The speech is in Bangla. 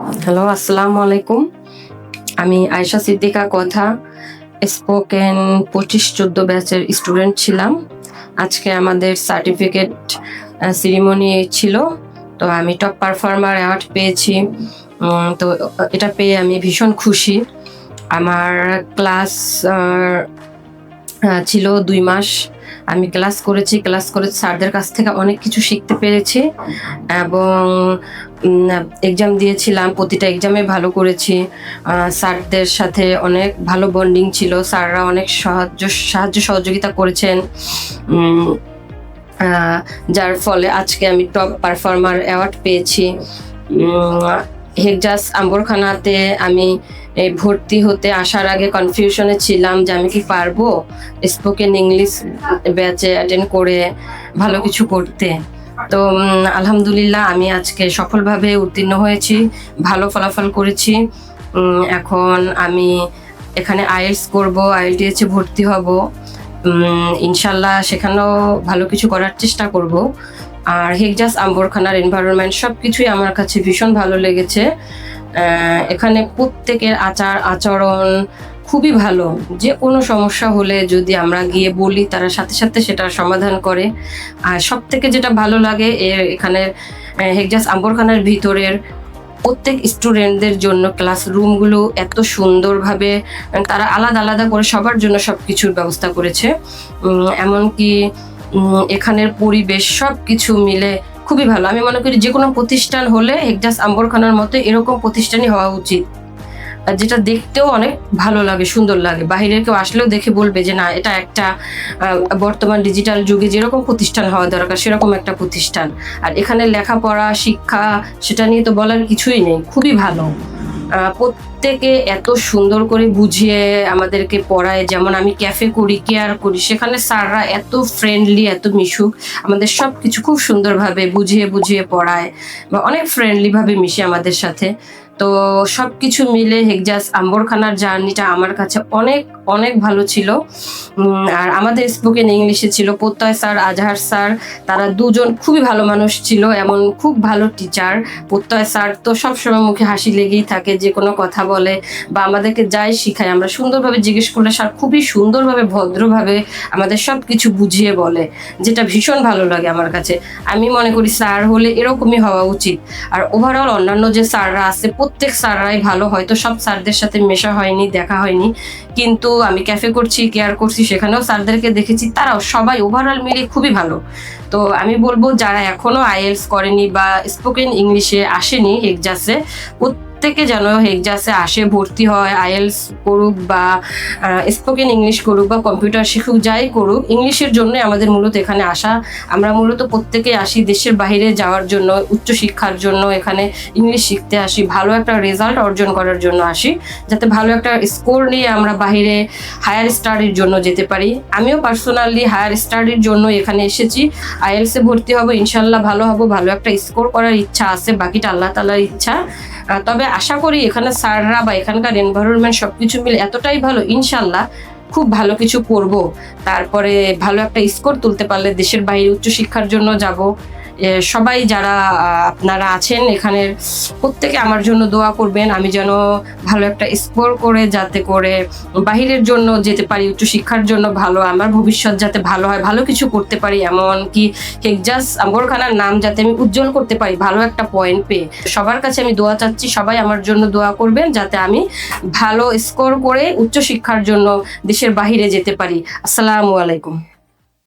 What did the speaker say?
হ্যালো আসসালামু আলাইকুম। আমি আয়শা সিদ্দিকা কথা। স্পোকেন পঁচিশ চোদ্দ ব্যাচের স্টুডেন্ট ছিলাম। আজকে আমাদের সার্টিফিকেট সিরিমনি ছিল। তো আমি টপ পারফর্মার অ্যাওয়ার্ড পেয়েছি। তো এটা পেয়ে আমি ভীষণ খুশি। আমার ক্লাস ছিল দুই মাস। আমি ক্লাস করেছি, ক্লাস করে স্যারদের কাছ থেকে অনেক কিছু শিখতে পেরেছি এবং এক্সাম দিয়েছিলাম, প্রতিটা এক্সামে ভালো করেছি। স্যারদের সাথে অনেক ভালো বন্ডিং ছিল, স্যাররা অনেক সাহায্য সাহায্য সহযোগিতা করেছেন। যার ফলে আজকে আমি টপ পারফর্মার অ্যাওয়ার্ড পেয়েছি। হেকজাস আম্বরখানাতে আমি ভর্তি হতে আসার আগে কনফিউশনে ছিলাম যে আমি কি পারব স্পোকেন ইংলিশ ব্যাচে অ্যাটেন্ড করে ভালো কিছু করতে তো আলহামদুলিল্লাহ আমি আজকে সফলভাবে উত্তীর্ণ হয়েছি ভালো ফলাফল করেছি এখন আমি এখানে আইএলস করব আইএলটিএসে ভর্তি হব ইনশাল্লাহ সেখানেও ভালো কিছু করার চেষ্টা করব। আর হেকজাস আম্বরখানার এনভায়রনমেন্ট সব কিছুই আমার কাছে ভীষণ ভালো লেগেছে। এখানে প্রত্যেকের আচার, আচরণ খুবই ভালো। যে কোনো সমস্যা হলে যদি আমরা গিয়ে বলি, তারা সাথে সাথে সেটা সমাধান করে। আর সব থেকে যেটা ভালো লাগে এখানে হেকজাস আম্বরখানার ভিতরের প্রত্যেক স্টুডেন্টদের জন্য ক্লাসরুমগুলো এত সুন্দরভাবে, তারা আলাদা আলাদা করে সবার জন্য সব কিছুর ব্যবস্থা করেছে। এমনকি এখানের পরিবেশ সব কিছু মিলে খুবই ভালো। আমি মনে করি যে কোনো প্রতিষ্ঠান হলে হেকজাস আম্বরখানার মতো এরকম প্রতিষ্ঠানই হওয়া উচিত। যেটা দেখতেও অনেক ভালো লাগে, সুন্দর লাগে। বাইরের কেউ আসলেও দেখে বলবে যে, না, এটা একটা বর্তমান ডিজিটাল যুগে যেরকম প্রতিষ্ঠান হওয়া দরকার, সেরকম একটা প্রতিষ্ঠান। আর এখানে লেখাপড়া, শিক্ষা, সেটা নিয়ে তো বলার কিছুই নেই। খুবই ভালো। প্রত্যেকে এত সুন্দর করে বুঝিয়ে আমাদেরকে পড়ায়। যেমন আমি ক্যাফে করি, কেয়ার করি, সেখানে স্যাররা এত ফ্রেন্ডলি এত মিশুক। আমাদের সব কিছু খুব সুন্দরভাবে বুঝিয়ে বুঝিয়ে পড়ায় বা অনেক ফ্রেন্ডলিভাবে মিশে আমাদের সাথে। তো সব কিছু মিলে হেকজাস আম্বরখানার জার্নিটা আমার কাছে অনেক অনেক ভালো ছিল। আর আমাদের স্পোকেন ইংলিশে ছিল প্রত্যয় স্যার, আজহার স্যার, তারা দুজন খুবই ভালো মানুষ ছিল, এমন খুব ভালো টিচার প্রত্যয় স্যার তো সবসময় মুখে হাসি লেগেই থাকে, যে কোনো কথা বলে বা আমাদেরকে যাই শিখায়। আমরা সুন্দরভাবে জিজ্ঞেস করলে স্যার খুবই সুন্দরভাবে, ভদ্রভাবে আমাদের সব কিছু বুঝিয়ে বলে, যেটা ভীষণ ভালো লাগে আমার কাছে। আমি মনে করি স্যার হলে এরকমই হওয়া উচিত। আর ওভারঅল অন্যান্য যে স্যাররা আছে প্রত্যেক স্যাররাই ভালো, হয়তো সব স্যারদের সাথে মেশা হয়নি, দেখা হয়নি। কিন্তু আমি ক্যাফে করছি কেয়ার করছি, সেখানেও স্যারদেরকে দেখেছি, তারাও সবাই ওভারঅল মিলে খুবই ভালো। তো আমি বলব, যারা এখনও আইএলস করেনি বা স্পোকেন ইংলিশে আসেনি হেকজাসে প্রত্যেকে যেন হেকজাসে আসে, ভর্তি হয়, আইএলস করুক বা স্পোকেন ইংলিশ করুক বা কম্পিউটার শিখুক, যাই করুক, ইংলিশের জন্য আমাদের মূলত এখানে আসা। আমরা মূলত প্রত্যেকে আসি দেশের বাইরে যাওয়ার জন্য উচ্চশিক্ষার জন্য, এখানে ইংলিশ শিখতে আসি, ভালো একটা রেজাল্ট অর্জন করার জন্য আসি, যাতে ভালো একটা স্কোর নিয়ে আমরা বাইরে হায়ার স্টাডির জন্য যেতে পারি। আমিও পার্সোনালি হায়ার স্টাডির জন্য এখানে এসেছি। আইএলসে ভর্তি হব, ইনশাল্লাহ ভালো হব, ভালো একটা স্কোর করার ইচ্ছা আছে, বাকিটা আল্লাহ তালার ইচ্ছা। তবে আশা করি এখানে স্যাররা বা এখানকার এনভায়রনমেন্ট সবকিছু মিলে এতটাই ভালো, ইনশাল্লাহ খুব ভালো কিছু করব। তারপরে ভালো একটা স্কোর তুলতে পারলে দেশের বাইরে উচ্চশিক্ষার জন্য যাব। সবাই যারা আপনারা আছেন এখানের, প্রত্যেকে আমার জন্য দোয়া করবেন। আমি যেন ভালো একটা স্কোর করে, যাতে করে বাহিরের জন্য যেতে পারি উচ্চশিক্ষার জন্য ভালো, আমার ভবিষ্যৎ যাতে ভালো হয়, ভালো কিছু করতে পারি, এমন কি হেকজাস আম্বরখানার নাম যাতে আমি উজ্জ্বল করতে পারি, ভালো একটা পয়েন্ট পেয়ে। সবার কাছে আমি দোয়া চাচ্ছি, সবাই আমার জন্য দোয়া করবেন, যাতে আমি ভালো স্কোর করে উচ্চশিক্ষার জন্য দেশের বাহিরে যেতে পারি। আসসালামু আলাইকুম।